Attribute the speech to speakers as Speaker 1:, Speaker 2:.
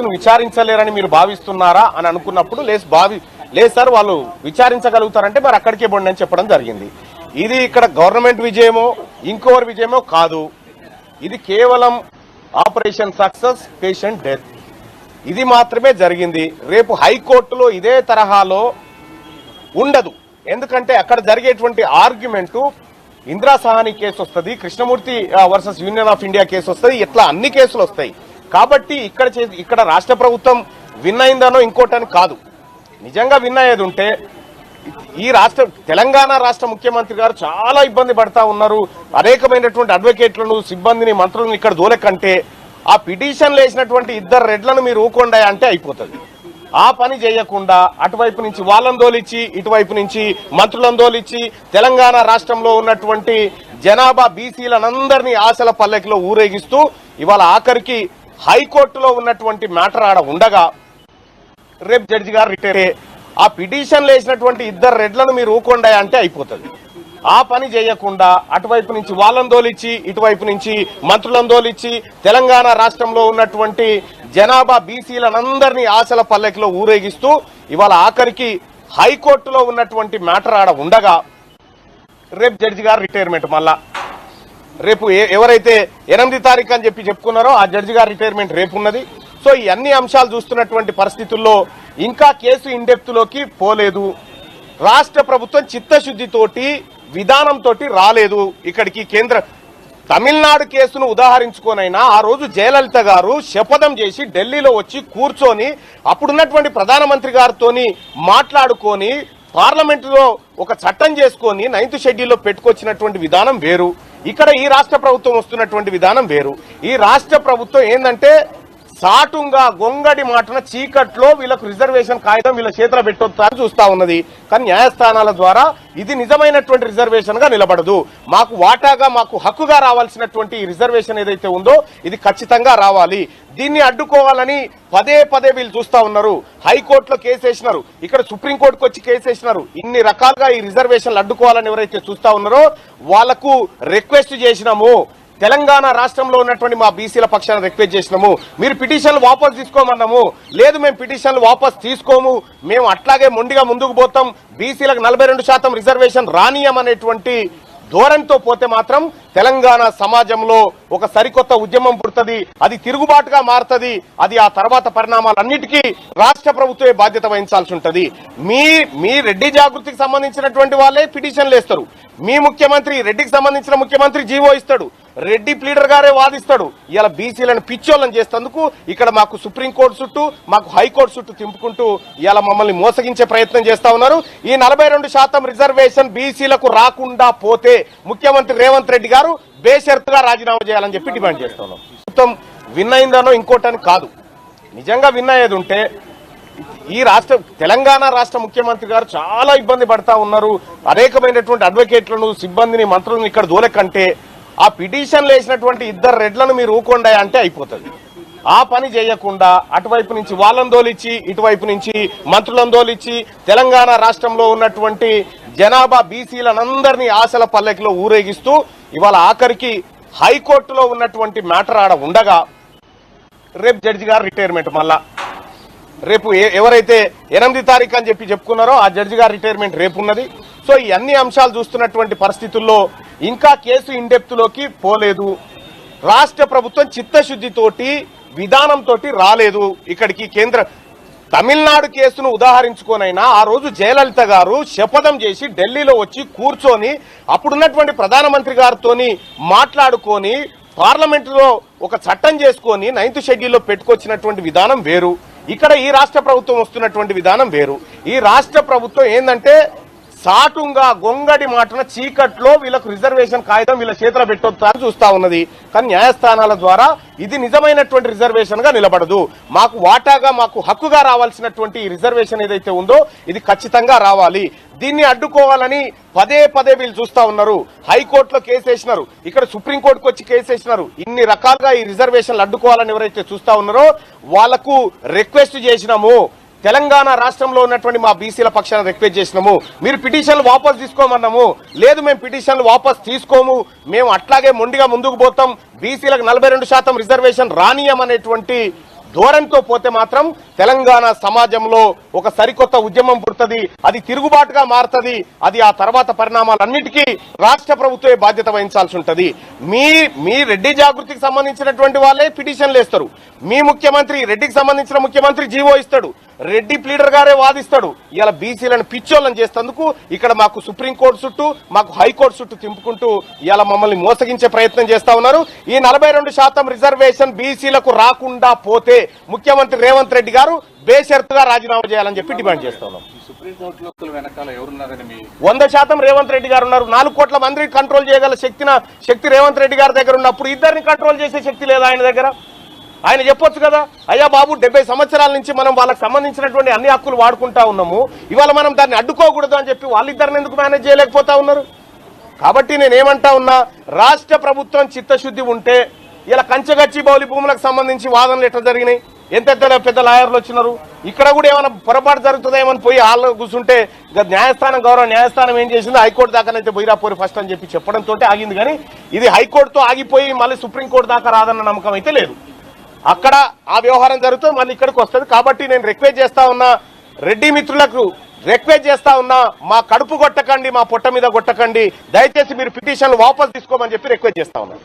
Speaker 1: కేసును విచారించలేరని మీరు భావిస్తున్నారా అని అనుకున్నప్పుడు లేస్ భావి లేదు సార్ వాళ్ళు విచారించగలుగుతారంటే మరి అక్కడికే పోండి అని చెప్పడం జరిగింది. ఇది ఇక్కడ గవర్నమెంట్ విజయమో ఇంకోరి విజయమో కాదు. ఇది కేవలం ఆపరేషన్ సక్సెస్ పేషెంట్ డెత్. ఇది మాత్రమే జరిగింది. రేపు హైకోర్టులో ఇదే తరహాలో ఉండదు. ఎందుకంటే అక్కడ జరిగేటువంటి ఆర్గ్యుమెంట్ ఇందిరా సహాని కేసు వస్తుంది Krishnamurthy versus union of India case వస్తుంది ఇట్లా అన్ని కేసులు వస్తాయి కాబట్టి ఇక్కడ చే- ఇక్కడ రాష్ట్ర ప్రభుత్వం విన్ అయిందనో ఇంకోటని కాదు. నిజంగా విన్ అయ్యేది ఉంటే ఈ రాష్ట్ర తెలంగాణ రాష్ట్ర ముఖ్యమంత్రి గారు చాలా ఇబ్బంది పడతా ఉన్నారు. అనేకమైనటువంటి అడ్వకేట్లను సిబ్బందిని మంత్రులను ఇక్కడ దూలకంటే ఆ పిటిషన్లు వేసినటువంటి ఇద్దరు రెడ్లను మీరు ఊకొండా అంటే అయిపోతుంది. ఆ పని చేయకుండా అటువైపు నుంచి వాళ్ళని దోలిచ్చి ఇటువైపు నుంచి మంత్రులను దోలిచ్చి తెలంగాణ రాష్ట్రంలో ఉన్నటువంటి జనాభా బీసీలనందరినీ ఆశల పల్లెకిలో ఊరేగిస్తూ ఇవాళ ఆఖరికి హైకోర్టులో ఉన్నటువంటి మ్యాటర్ ఆడ ఉండగా రేపు జడ్జి గారు రిటైర్ ఆ పిటిషన్లు వేసినటువంటి ఇద్దరు రెడ్లను మీరు ఊకొండా అంటే అయిపోతుంది. ఆ పని చేయకుండా అటువైపు నుంచి వాళ్ళని దోలిచ్చి ఇటువైపు నుంచి మంత్రులను దోలిచ్చి తెలంగాణ రాష్ట్రంలో ఉన్నటువంటి జనాభా బీసీలనందరినీ ఆశల పల్లెకిలో ఊరేగిస్తూ ఇవాళ ఆఖరికి హైకోర్టులో ఉన్నటువంటి మ్యాటర్ ఆడ ఉండగా రేపు జడ్జి గారు రిటైర్మెంట్ మళ్ళా. రేపు ఎవరైతే ఎనిమిది తారీఖు అని చెప్పి చెప్పుకున్నారో ఆ జడ్జి గారి రిటైర్మెంట్ రేపు ఉన్నది. సో ఈ అన్ని అంశాలు చూస్తున్నటువంటి పరిస్థితుల్లో ఇంకా కేసు ఇండెప్త్లోకి పోలేదు. రాష్ట్ర ప్రభుత్వం చిత్తశుద్ధితోటి విధానంతో రాలేదు. ఇక్కడికి కేంద్ర తమిళనాడు కేసును ఉదాహరించుకోనైనా ఆ రోజు జయలలిత గారు శపథం చేసి ఢిల్లీలో వచ్చి కూర్చొని అప్పుడున్నటువంటి ప్రధానమంత్రి గారితోని మాట్లాడుకొని పార్లమెంటులో ఒక చట్టం చేసుకొని నైన్త్ షెడ్యూల్లో పెట్టుకొచ్చినటువంటి విధానం వేరు. ఇక్కడ ఈ రాష్ట్ర ప్రభుత్వం వస్తున్నటువంటి విధానం వేరు. ఈ రాష్ట్ర ప్రభుత్వం ఏంటంటే సాటుంగా గొంగడి మాటన చీకట్లో వీళ్ళకు రిజర్వేషన్ కాగితం వీళ్ళ చేతిలో పెట్టొద్దా చూస్తా ఉన్నది. కానీ న్యాయస్థానాల ద్వారా ఇది నిజమైనటువంటి రిజర్వేషన్గా నిలబడదు. మాకు వాటాగా మాకు హక్కుగా రావాల్సినటువంటి రిజర్వేషన్ ఏదైతే ఉందో ఇది ఖచ్చితంగా రావాలి. దీన్ని అడ్డుకోవాలని పదే పదే వీళ్ళు చూస్తా ఉన్నారు. హైకోర్టులో కేసు వేసినారు. ఇక్కడ సుప్రీంకోర్టుకు వచ్చి కేసు వేసినారు. ఇన్ని రకాలుగా ఈ రిజర్వేషన్లు అడ్డుకోవాలని ఎవరైతే చూస్తా ఉన్నారో వాళ్ళకు రిక్వెస్ట్ చేసినాము. తెలంగాణ రాష్ట్రంలో ఉన్నటువంటి మా బీసీల పక్షాన రిక్వెస్ట్ చేసినాము. మీరు పిటిషన్లు వాపస్ తీసుకోమన్నాము. లేదు మేము పిటిషన్లు వాపస్ తీసుకోము. మేము అట్లాగే మొండిగా ముందుకు పోతాం. బీసీలకు నలభై రెండు శాతం రిజర్వేషన్ రానియమనేటువంటి ధోరణితో పోతే మాత్రం తెలంగాణ సమాజంలో ఒక సరికొత్త ఉద్యమం పుడుతుంది అది తిరుగుబాటుగా మారుతుంది అది ఆ తర్వాత పరిణామాలన్నిటికీ రాష్ట్ర ప్రభుత్వమే బాధ్యత వహించాల్సి ఉంటుంది మీ మీ రెడ్డి జాగృతికి సంబంధించినటువంటి వాళ్ళే పిటిషన్లు వేస్తారు. మీ ముఖ్యమంత్రి రెడ్డికి సంబంధించిన ముఖ్యమంత్రి జీవో ఇస్తాడు. రెడ్డి ప్లీడర్ గారే వాదిస్తాడు. ఇలా బీసీలను పిచ్చోళ్ళని చేస్తేందుకు ఇక్కడ మాకు సుప్రీంకోర్టు చుట్టూ మాకు హైకోర్టు చుట్టూ తింపుకుంటూ ఇలా మమ్మల్ని మోసగించే ప్రయత్నం చేస్తా ఉన్నారు. ఈ నలభై రెండు శాతం రిజర్వేషన్ బీసీలకు రాకుండా పోతే ముఖ్యమంత్రి రేవంత్ రెడ్డి గారు బేషరతుగా రాజీనామా చేయాలని చెప్పి డిమాండ్ చేస్తున్నాం. మొత్తం ప్రభుత్వం విన్ అయిందనో ఇంకోటని కాదు. నిజంగా విన్ అయ్యేది ఉంటే ఈ రాష్ట్ర తెలంగాణ రాష్ట్ర ముఖ్యమంత్రి గారు చాలా ఇబ్బంది పడతా ఉన్నారు. అనేకమైనటువంటి అడ్వకేట్లను సిబ్బందిని మంత్రులను ఇక్కడ దూలకంటే ఆ పిటిషన్లు వేసినటువంటి ఇద్దరు రెడ్లను మీరు ఊకొండా అంటే అయిపోతుంది. ఆ పని చేయకుండా అటువైపు నుంచి వాళ్ళని దోలిచ్చి ఇటువైపు నుంచి మంత్రులను దోలిచ్చి తెలంగాణ రాష్ట్రంలో ఉన్నటువంటి జనాభా బీసీలనందరినీ ఆశల పల్లెకిలో ఊరేగిస్తూ ఇవాళ ఆఖరికి హైకోర్టులో ఉన్నటువంటి మ్యాటర్ ఆడ ఉండగా రేపు జడ్జి గారు రిటైర్మెంట్ మళ్ళా. రేపు ఎవరైతే ఎనిమిది తారీఖు అని చెప్పి చెప్పుకున్నారో ఆ జడ్జి గారి రిటైర్మెంట్ రేపు ఉన్నది. సో ఈ అన్ని అంశాలు చూస్తున్నటువంటి పరిస్థితుల్లో ఇంకా కేసు ఇండెప్త్లోకి పోలేదు. రాష్ట్ర ప్రభుత్వం చిత్తశుద్ధితోటి విధానంతో రాలేదు. ఇక్కడికి కేంద్ర తమిళనాడు కేసును ఉదాహరించుకోనైనా ఆ రోజు జయలలిత గారు శపథం చేసి ఢిల్లీలో వచ్చి కూర్చొని అప్పుడున్నటువంటి ప్రధానమంత్రి గారితోని మాట్లాడుకొని పార్లమెంటులో ఒక చట్టం చేసుకొని నైన్త్ షెడ్యూల్లో పెట్టుకొచ్చినటువంటి విధానం వేరు. ఇక్కడ ఈ రాష్ట్ర ప్రభుత్వం వస్తున్నటువంటి విధానం వేరు. ఈ రాష్ట్ర ప్రభుత్వం ఏంటంటే సాటుంగా గొంగడి మాటన చీకట్లో వీళ్ళకు రిజర్వేషన్ కాగితం వీళ్ళ చేతిలో పెట్టొద్దా చూస్తా ఉన్నది. కానీ న్యాయస్థానాల ద్వారా ఇది నిజమైనటువంటి రిజర్వేషన్గా నిలబడదు. మాకు వాటాగా మాకు హక్కుగా రావాల్సినటువంటి రిజర్వేషన్ ఏదైతే ఉందో ఇది ఖచ్చితంగా రావాలి. దీన్ని అడ్డుకోవాలని పదే పదే వీళ్ళు చూస్తా ఉన్నారు. హైకోర్టులో కేసు వేసినారు. ఇక్కడ సుప్రీంకోర్టుకు వచ్చి కేసు వేసినారు. ఇన్ని రకాలుగా ఈ రిజర్వేషన్లు అడ్డుకోవాలని ఎవరైతే చూస్తా ఉన్నారో వాళ్ళకు రిక్వెస్ట్ చేసినాము. తెలంగాణ రాష్ట్రంలో ఉన్నటువంటి మా బీసీల పక్షాన రిక్వెస్ట్ చేసినాము. మీరు పిటిషన్లు వాపస్ తీసుకోమన్నాము. లేదు మేము పిటిషన్లు వాపస్ తీసుకోము. మేము అట్లాగే మొండిగా ముందుకు పోతాం. బీసీలకు నలభై రెండు శాతం రిజర్వేషన్ రానియమనేటువంటి ధోరణితో పోతే మాత్రం తెలంగాణ సమాజంలో ఒక సరికొత్త ఉద్యమం పుడుతుంది అది తిరుగుబాటుగా మారుతుంది అది ఆ తర్వాత పరిణామాలన్నిటికీ రాష్ట్ర ప్రభుత్వమే బాధ్యత వహించాల్సి ఉంటుంది మీ మీ రెడ్డి జాగృతికి సంబంధించినటువంటి వాళ్ళే పిటిషన్లు వేస్తారు. మీ ముఖ్యమంత్రి రెడ్డికి సంబంధించిన ముఖ్యమంత్రి జీవో ఇస్తాడు. రెడ్డి ప్లీడర్ గారే వాదిస్తాడు. ఇలా బీసీలను పిచ్చోళ్ళని చేస్తేందుకు ఇక్కడ మాకు సుప్రీంకోర్టు చుట్టూ మాకు హైకోర్టు చుట్టూ తింపుకుంటూ ఇలా మమ్మల్ని మోసగించే ప్రయత్నం చేస్తా ఉన్నారు. ఈ నలభై రెండు శాతం రిజర్వేషన్ బీసీలకు రాకుండా పోతే ముఖ్యమంత్రి రేవంత్ రెడ్డి గారు బేషరతుగా రాజీనామా చేయాలని చెప్పి డిమాండ్ చేస్తా ఉన్నాం
Speaker 2: ఈ సుప్రీంకోర్టులో వెనకాల ఎవరున్నారని మీ
Speaker 1: వంద శాతం రేవంత్ రెడ్డి గారు ఉన్నారు. నాలుగు కోట్ల మందిని కంట్రోల్ చేయగల శక్తిన శక్తి రేవంత్ రెడ్డి గారి దగ్గర ఉన్నప్పుడు ఇద్దరిని కంట్రోల్ చేసే శక్తి లేదా ఆయన దగ్గర? ఆయన చెప్పొచ్చు కదా? అయ్యా బాబు డెబ్బై సంవత్సరాల నుంచి మనం వాళ్ళకి సంబంధించినటువంటి అన్ని హక్కులు వాడుకుంటా ఉన్నాము. ఇవాళ మనం దాన్ని అడ్డుకోకూడదు అని చెప్పి వాళ్ళిద్దరిని ఎందుకు మేనేజ్ చేయలేకపోతా ఉన్నారు? కాబట్టి నేనేమంటా ఉన్నా రాష్ట్ర ప్రభుత్వం చిత్తశుద్ధి ఉంటే ఇలా కంచగచ్చి బౌలి భూములకు సంబంధించి వాదనలు ఎట్లా జరిగినాయి? ఎంత పెద్ద లాయర్లు వచ్చినారు? ఇక్కడ కూడా ఏమైనా పొరపాటు జరుగుతుందేమని పోయి వాళ్ళు కూర్చుంటే న్యాయస్థానం గౌరవ న్యాయస్థానం ఏం చేసింది హైకోర్టు దాకానైతే పోయిరా పోయి ఫస్ట్ అని చెప్పి చెప్పడంతో ఆగింది కానీ ఇది హైకోర్టుతో ఆగిపోయి మళ్ళీ సుప్రీంకోర్టు దాకా రాదన్న నమ్మకం అయితే లేదు. అక్కడ ఆ వ్యవహారం జరుగుతూ మళ్ళీ ఇక్కడికి వస్తుంది. కాబట్టి నేను రిక్వెస్ట్ చేస్తా ఉన్నా రెడ్డి మిత్రులకు రిక్వెస్ట్ చేస్తా ఉన్నా మా కడుపు కొట్టకండి మా పొట్ట మీద కొట్టకండి. దయచేసి మీరు పిటిషన్లు వాపసు తీసుకోమని చెప్పి రిక్వెస్ట్ చేస్తా ఉన్నా.